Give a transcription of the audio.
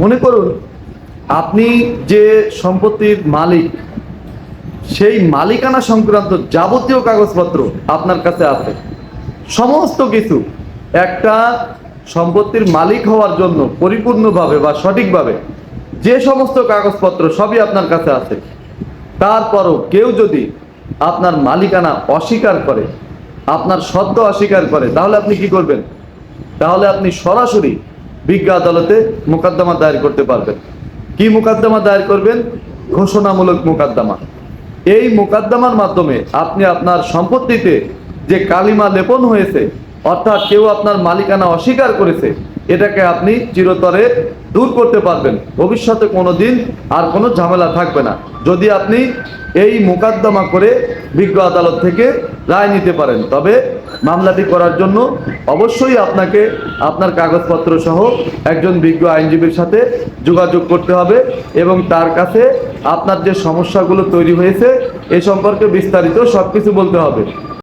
মনে করুন, আপনি যে সম্পত্তির মালিক, সেই মালিকানা সংক্রান্ত যাবতীয় কাগজপত্র আপনার কাছে আছে। সমস্ত কিছু একটা সম্পত্তির মালিক হওয়ার জন্য পরিপূর্ণভাবে বা সঠিকভাবে যে সমস্ত কাগজপত্র সবই আপনার কাছে আছে। তারপরও কেউ যদি আপনার মালিকানা অস্বীকার করে, আপনার সত্য অস্বীকার করে, তাহলে আপনি কি করবেন? তাহলে আপনি সরাসরি বিজ্ঞ আদালতে মোকদ্দমা দায়ের করতে পারবেন। কি মোকদ্দমা দায়ের করবেন? ঘোষণামূলক মোকদ্দমা। এই মোকদ্দমার মাধ্যমে আপনি আপনার সম্পত্তিতে যে কালিমা লেপন হয়েছে, অর্থাৎ কেউ আপনার মালিকানা অস্বীকার করেছে, এটাকে আপনি চিরতরে দূর করতে পারবেন। ভবিষ্যতে কোনো দিন আর কোনো ঝামেলা থাকবে না। যদি আপনি এই মোকদ্দমা করে বিজ্ঞ আদালত থেকে রায় নিতে পারেন। তবে মামলাটি করার জন্য অবশ্যই আপনাকে আপনার কাগজপত্র সহ একজন বিজ্ঞ আইনজীবীর সাথে যোগাযোগ করতে হবে এবং তার কাছে আপনার যে সমস্যাগুলো তৈরি হয়েছে, এ সম্পর্কে বিস্তারিত সব কিছু বলতে হবে।